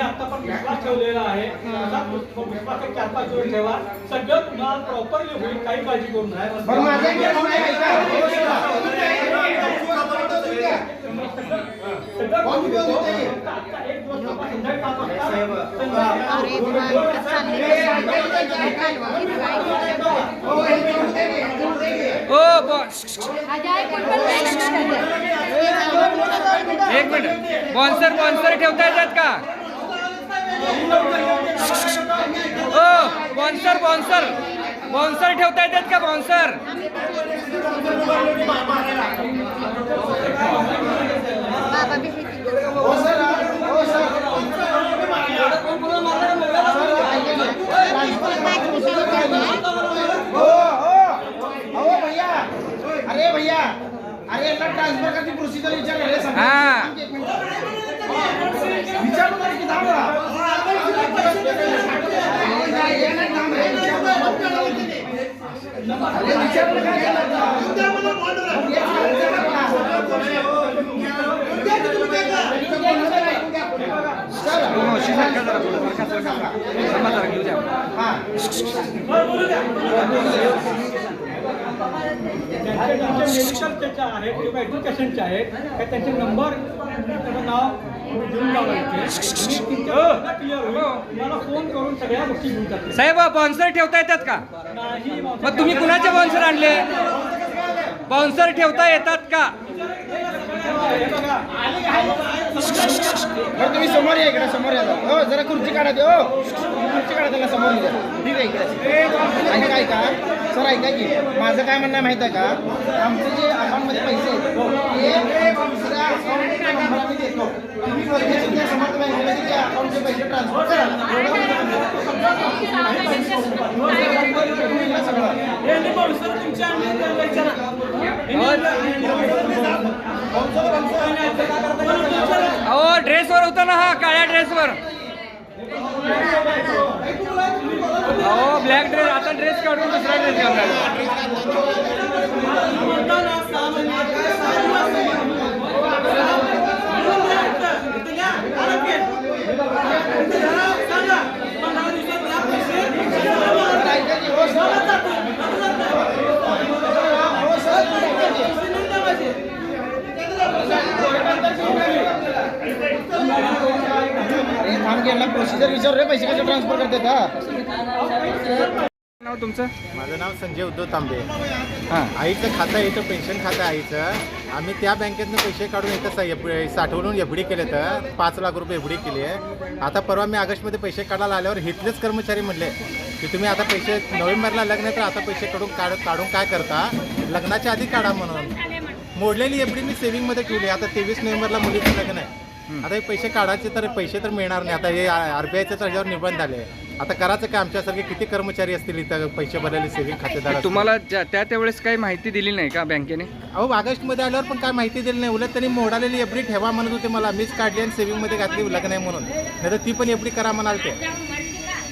आता पण विश्वास ठेवलेला आहे. विश्वास चार पाच दिवस ठेवा. सगळं तुम्हाला प्रॉपरली होईल. काही काळजी करू एक. Oh boss minute. Bouncer bouncer ठेवता येतात का? बॉन्सर बॉन्सर बॉन्सर ठेवता येतात का बॉन्सर बाबा बी शेती हो सर हो सर हो हो हो भैया अरे भैया अरे यांना ट्रान्सफर करते प्रोसिजर विचार करे हा. विचार की थांब ना. अरे, यांना थांब रे, विचार. अरे, आहेत किंवा एज्युकेशनच्या आहेत का त्यांचे नंबर त्याचं नाव तुम्ही देऊन जावा इथे क्लिअर होईल मला फोन करून सगळ्या गोष्टी घेऊन जातील साहेब बॉन्सर ठेवता येतात का? मग तुम्ही कुणाचे बॉन्सर आणले? बॉन्सर ठेवता येतात का? बरं तुम्ही समोर या इकडे समोर या. हो जरा खुर्ची काढा ते हो. खुर्ची काढा त्याला समोर येऊ द्या. ठीक आहे इकडे. ऐका ऐका सर ऐका की माझं काय म्हणणं आहे माहिती आहे का? आमचे जे अकाउंटमध्ये पैसे आहेत ते दुसऱ्या अकाउंटचा नंबर आम्ही देतो. तुम्ही पैसे ट्रान्सफर करा अहो ड्रेसवर होता ना हा काळ्या ड्रेसवर अहो ब्लॅक ड्रेस आता ड्रेस काढून दुसरा ड्रेस घालणार ऐका की हो सर हो सर ऐका की. थांब घ्यायला प्रोसिजर विचार रे पैसे कसे ट्रान्सफर करते का नाव तुमचं? माझं नाव संजय उद्धव तांबे. हां. आईचं खातं आहे इथं पेन्शन खातं आहे आईचं. आम्ही त्या बँकेतनं पैसे काढून इथं साठवून एफ डी केले तर पाच लाख रुपये एफ डी केली आहे. आता परवा मी ऑगस्टमध्ये पैसे काढायला आल्यावर इथलेच कर्मचारी म्हणले की तुम्ही आता पैसे नोव्हेंबरला लग्न आहे तर आता पैसे काढून काढ काढून काय करता? लग्नाच्या आधी काढा म्हणून. मोडलेली एफ डी मी सेव्हिंगमध्ये ठेवली आता तेवीस नोव्हेंबरला मुलीचं लग्न आहे. आता हे पैसे काढायचे तर पैसे तर मिळणार नाही. आता हे आर बी आयचं त्याच्यावर निबंध आले. आता करायचं काय? आमच्यासारखे किती कर्मचारी असतील इथं पैसे भरलेले सेव्हिंग खातेदार? तुम्हाला ज्या- त्या त्यावेळेस काही माहिती दिली नाही का बँकेने? अहो ऑगस्टमध्ये आल्यावर पण काय माहिती दिली नाही. उलट त्यांनी मोडालेली एफडी ठेवा म्हणत होते मला. मीच काढली आणि सेव्हिंगमध्ये घातली लग्न आहे म्हणून. नाही तर ती पण एफडी करा म्हणाल ते.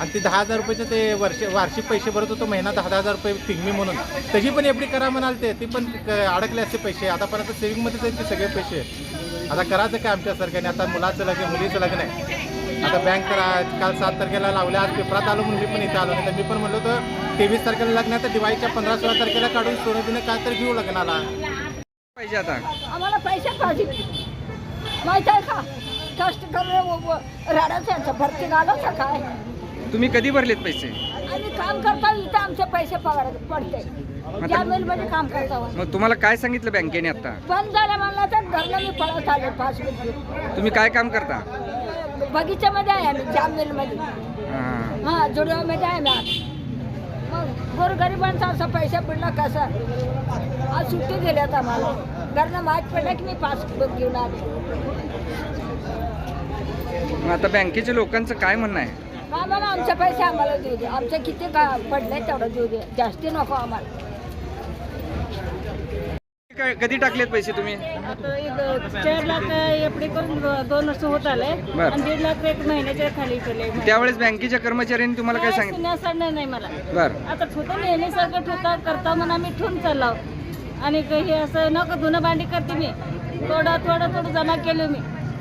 आणि ती दहा हजार रुपयाचे ते वर्ष वार्षिक पैसे भरत होतो महिना दहा दहा हजार रुपये पिगमी म्हणून. तशी पण एफडी करा म्हणाल ते. ती पण क- अडकले असते पैसे. आता पण आता सेव्हिंगमध्येच आहेत ते सगळे पैसे. आता करायचं काय आमच्या सरकारने? आता मुलाचं लग्न मुलीचं लग्न आहे. आता बँक करा काल सात तारखेला लावल्या आज पेपरात आलो म्हणून मी पण इथं आलो नाही. तर मी पण म्हणलो तर तेवीस तारखेला लग्न आहे तर दिवाळीच्या पंधरा सोळा तारखेला काढून सोनं बिनं काय तर घेऊ लग्नाला. पाहिजे आता. आम्हाला पैसे पाहिजे माहीत आहे का? कष्ट करून राडाचं भरती घालायचं काय? तुम्ही कधी भरलेत पैसे? आम्ही काम करता इथं आमचे पैसे पगार पडते. काम करता मग तुम्हाला काय सांगितलं बँकेने आता? बंद झालं म्हणलं तर घरला मी पळत आले पाच मिनिट. तुम्ही काय काम करता? बगीच्यामध्ये आहे आम्ही जाम मिलमध्ये हां. हां जुडव्यामध्ये आहे आज मग गोरगरिबांचा असं पैसे पडलं कसं आज सुट्टी दिल्यात आम्हाला. घरनं माहीत पडलं की मी पासबुक घेऊन आले. मग आता बँकेच्या लोकांचं काय म्हणणं आहे? आम्हाला आमचे पैसे आम्हाला देऊ दे. आमचे किती का पडले तेवढं देऊ दे. जास्ती नको आम्हाला. काय- कधी टाकलेत पैसे तुम्ही? आता एक चार लाख एफडी करून दोन वर्ष होत आले बर. आणि दीड लाख एक महिन्याच्या खाली केले त्यावेळेस बँकेच्या कर्मचाऱ्यांनी तुम्हाला काय सांगितलं? सांगणार नाही मला. बर. आता ठुता नेहमीसारखं ठुता करता म्हणून आम्ही ठेवून चाललो. आणि क- हे असं नको धुणं भांडी करते मी. थोडं थोडं थोडं जमा केलं मी.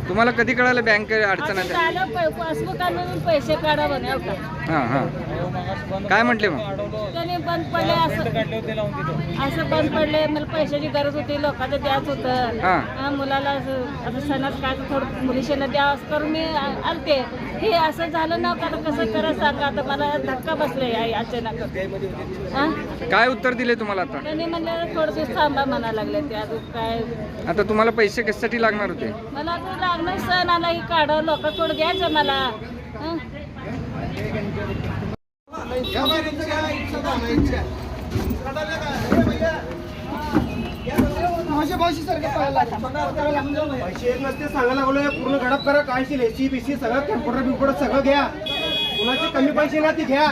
तुम्हाला कधी कळालं बँक अडचण प- पासबुक आणून पैसे काढा म्हणे हां हां. काय म्हटले मग? त्याने बंद पडले असं. असं बंद पडले मला पैशाची गरज होती लोकांचं द्यायच होतं. हा. हा, मुलाला असं सणात काय तर थोडं मुलीशांना द्या असं करून मी आ- आलते. हे असं झालं ना का आता कसं करा सांगा आता मला धक्का बसले अचानक. हा? काय उत्तर दिले तुम्हाला आता? त्यांनी म्हणलं थोडं दिवस थांबा म्हणा लागले ते अजून काय? आता तुम्हाला पैसे कशासाठी लागणार होते? मला आता लागणार सण आला ही काढ लोक थोडं द्यायचं मला. हं? सांगायला लागलोय पूर्ण गडप करा काय शिल एसी बीसी सगळं कॅम्प्युटर बिम्प्युटर सगळं घ्या. कुणाचे कमी पैसे ना ती घ्या.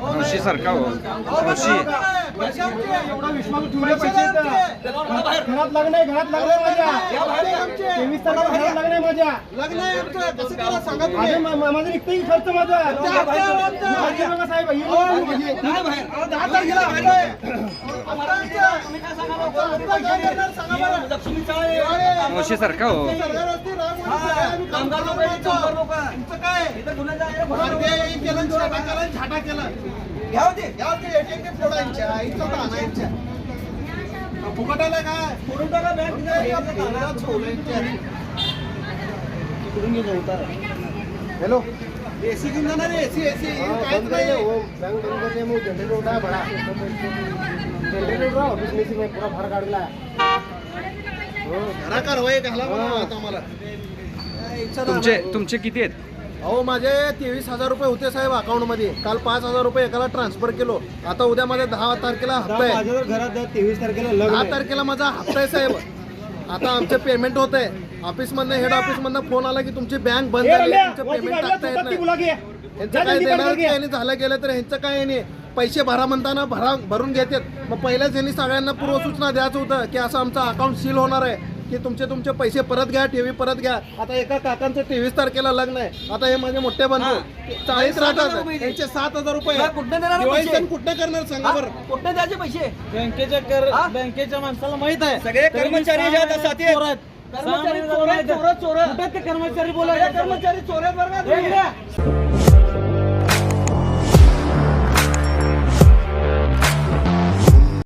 मावशी सारखा हो. मावशी एवढा विश्वास ठेवले पैसे. घरात लग्न आहे घरात लग्न आहे माझ्या. तेवीस तारखेला घरात लग्न आहे माझ्या. लग्न आहे माझं निघतं की खर्च माझा? माझी बघा साहेब ही बघा माझी. मावशी सारखा हो. फुकटाला काय फोडून टाका हॅलो एसी घेऊन जाणार एसी एसी काहीच नाही बँक बंद करते मग ऑफिस से पूरा भार काढला घरा कारवाई घाला आता मला तुमचे तुमचे किती आहेत? अहो माझे तेवीस हजार रुपये होते साहेब अकाउंटमध्ये काल पाच हजार रुपये एकाला ट्रान्सफर केलो. आता उद्या माझ्या दहा तारखेला हप्ता आहे. घरात तेवीस तारखेला दहा तारखेला माझा हप्ता आहे साहेब. आता आमचे पेमेंट होत आहे ऑफिस मधनं हेड ऑफिस मधनं फोन आला की तुमची बँक बंद झाली. तुमचं पेमेंट टाकता येत नाही. यांचं काय देणार की यांनी झालं गेलं तर ह्यांचं काय नाही पैसे भरा म्हणताना भरा भरून घेतात. मग पहिल्याच यांनी सगळ्यांना पूर्वसूचना द्यायचं होतं की असं आमचं अकाउंट सील होणार आहे. की तुमचे तुमचे पैसे परत घ्या ठेवी परत घ्या. आता एका काकांचं तेवीस तारखेला लग्न आहे. आता हे माझे मोठे बंधू चाळीस राहतात. यांचे सात हजार रुपये. दिवाळी सण कुठं करणार सांगा बरं. कुठे द्यायचे पैसे? बँकेच्या कर बँकेच्या माणसाला माहीत आहे. सगळे कर्मचारी साथी कर्मचारी चोर चोर कुठे कर्मचारी बोला कर्मचारी चोर आहेत बरं का तुम्ही?